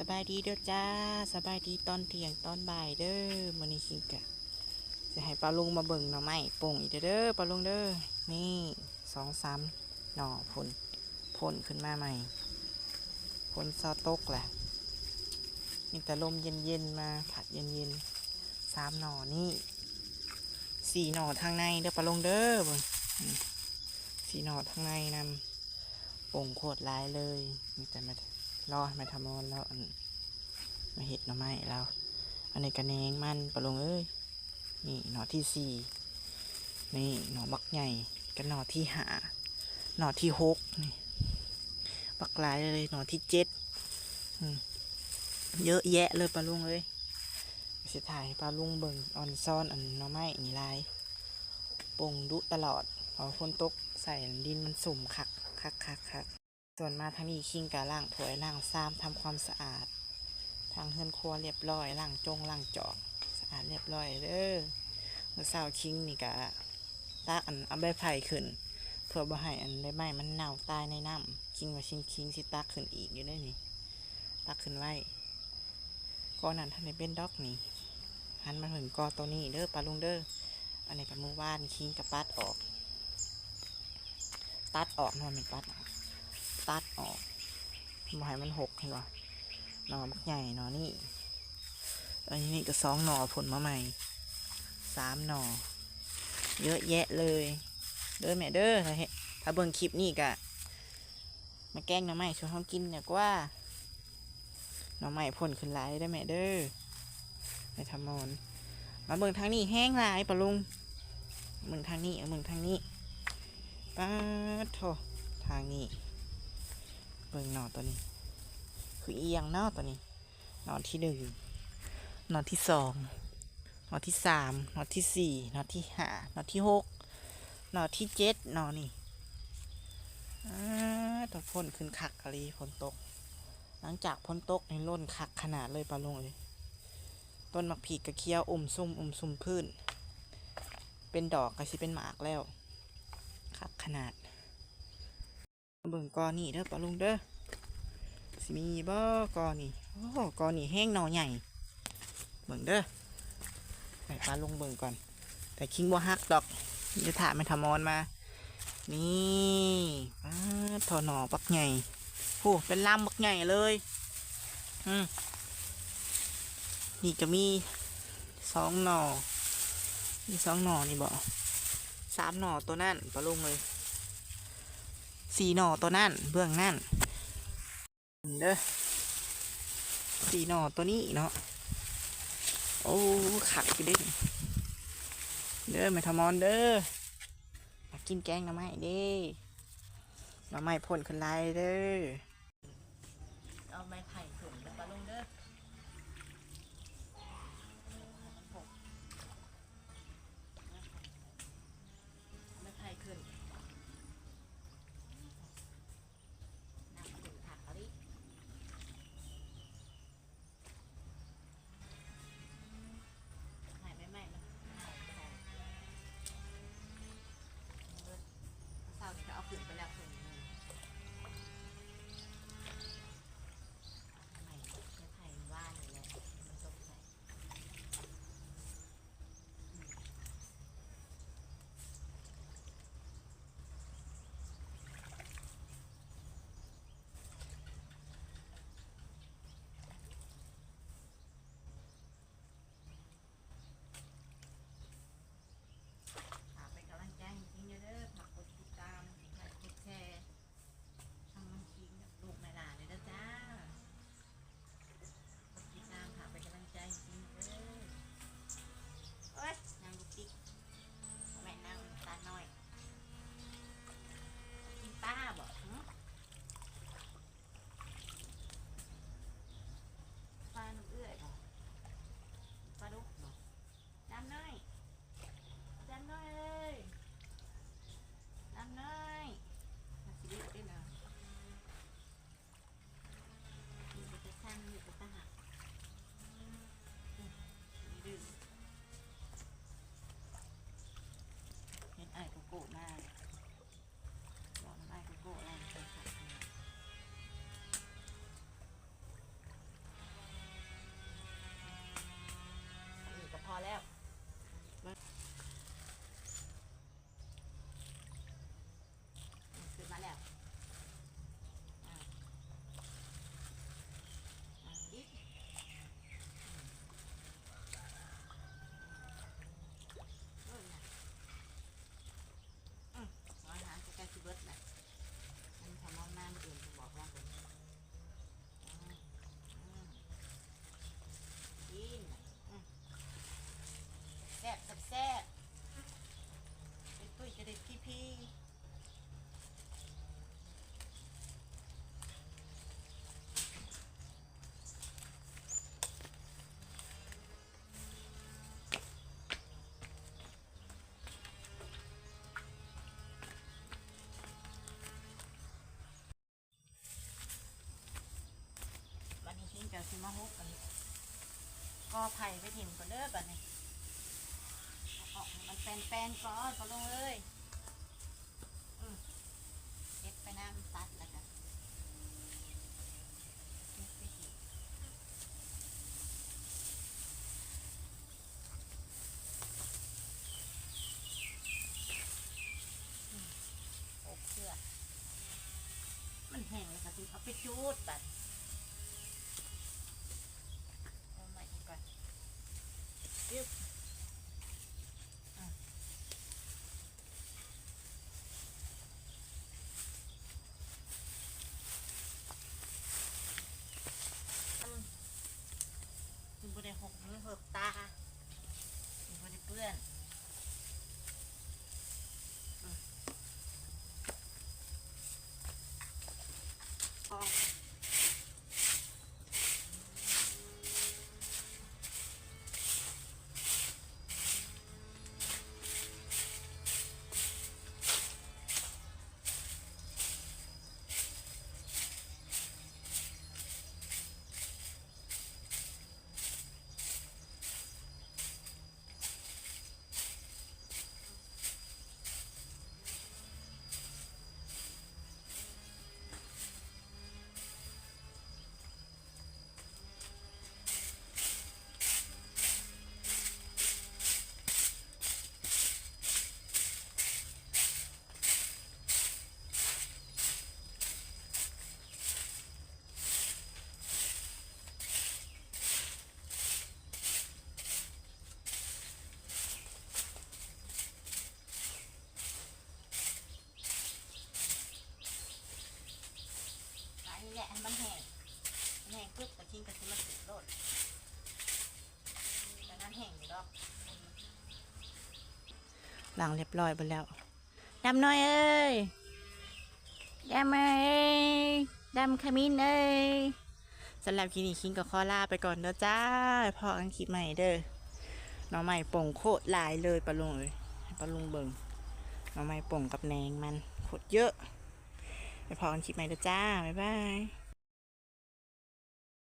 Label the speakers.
Speaker 1: สบายดีเด้อจ้าสบายดีตอนเที่ยงตอนบ่ายเด้อมื้อนี้ชิงกะจะให้ปลาลุงมาเบิ่งหน่อไม้โป่งอีกเด้อปลาลุงเด้อนี่สองสามหน่อพ่นพ่นขึ้นมาใหม่พ่นซอตกแหละมีแต่ลมเย็นๆมาผัดเย็นๆสามหน่อนี่สี่หน่อทางในเด้อปลาลุงเด้อเบิ่งสี่หน่อทางในนำโป่งโคตรหลายเลยมีแต่มา รอให้มาทำมันแล้วมาเห็ดหน่อไม้แล้วอันนี้กระแนงมันปลาลงเอ้ยนี่หน่อที่สี่นี่หน่อบักใหญ่กับหน่อที่หาหน่อที่หกนี่บักหลายเลยหน่อที่เจ็ดเยอะแยะเลยปลาลุงเอ้ยสิถ่ายให้ปลาลุงเบิงออนซ่อนอันหน่อไม้นี่ลายปงดุตลอดพอฝนตกใส่ดินมันสุ่มคักคักคักคัก ส่วนมาทางนี้คิงกะล่างถวยล่างซ้ำทำความสะอาด ทางเฮือนครัวเรียบร้อยล่างจงล่างจอกสะอาดเรียบร้อยเด้อเมื่อเช้าคิงนี่กะตากอันเอาใบไผ่ขึ้นเพื่อบ่ให้อันใบไม้มันเน่าตายในน้ำคิงว่าชิงคิงสิตักขึ้นอีกอยู่ได้นี่ตักขึ้นไว้ก้อนนั้นท่านในเป็นด็อกนี่หันมาถึงกอตัวนี้เด้อปลาลุงเด้ออันนี้กับมือว่านคิงกับปัดออก ตัดออกนอนมันปัดออก ตัดออกบ่ให้มันหกเห็นป่หน่อมักใหญ่หน่อนี่อันนี้ก็สองหน่อผลมาใหม่สามหน่อ เยอะแยะเลย เด้อแม่เด้อถ้าเห็นถ้าเบิ่งคลิปนี่กะมาแกล้งหน่อไม้ชวนเขากินเนี่ยกว่าหน่อไม้ผลขึ้นหลายได้แม่เด้อไปทำมอนมาเบิ่งทางนี้แห้งหลายปะลุงเบิ่งทางนี้เอาเบิ่งทางนี้ป้าโถทางนี้ เบิ่งหนอนตัวนี้ คือเอียงนอตัวนี้ นอนที่หนึ่งนอนที่สองนอนที่สามนอนที่สี่นอนที่ห้านอนที่หกนอนที่เจ็ดนอนนี่ตัวพ่นขึ้นคักอะไรฝนตก หลังจากพ้นตกในล้นคักขนาดเลยปลาลงเลย ต้นมักผีกกระเคี้ยวอมซุ่มอมซุ่มพื้น เป็นดอกก็สิเป็นหมากแล้ว คักขนาด เบิ่งกอนี่เด้อปลาลุงเด้อสิมีบ่กอนี่โอ้กอนี่แห้งหน่อใหญ่เบิ่งเด้อให้ปลาลุงเบิ่งก่อน แต่คิงบ่ฮักดอกเดี๋ยวถามไม่ทำมอนมา นี่ป้าทอหน่อบักใหญ่โอ้เป็นลำบักใหญ่เลยอืมนี่จะมีสองหน่อมีสองหน่อนี่บ่สามหน่อตัวนั่นปลาลุงเลย สีหน่อตัวนั่นเบื้องนั่นเด้อสีหน่อตัวนี้เนาะโอ้ขักอยู่เด้เด้อแมทมอนเด้อมากินแกงหน่อไม้เด้หน่อไม้พ่นขึ้นลายเด้อ แซ่บเป็นตุ้ยกระเด็ดพี่พี่วันนี้ทิ้งเจ้าซิมาฮุกกันก็ไผ่ไปถิ่มกันเด้อบัดนี้ แปนๆก่อนพอลงเลยเก็บไปน้ำตัดแล้วกันมอืมโอบเสื้อมันแห้งแล้วค่ะถึงเอาไปจูดบัดะให้มันแห้งแห้งปุ๊บกระชิงกระชิงมาสุดโลดแต่นั้นแห้งอยู่ดอกหลังเรียบร้อยไปแล้วดำน้อยเอ้ยดำเอ้ยดำขมิ้นเอ้ยสำหรับคลินี้คิงกับคอล่าไปก่อนเด้อจ้าพอกันคลิปใหม่เด้อน้องใหม่ป่งโคตรหลายเลยปลาลุงเลยปลาลุงเบิ่งน้องใหม่ป่งกับแนงมันโคตรเยอะ ไปพอกันคลิปใหม่เด้อจ้า บ๊ายบาย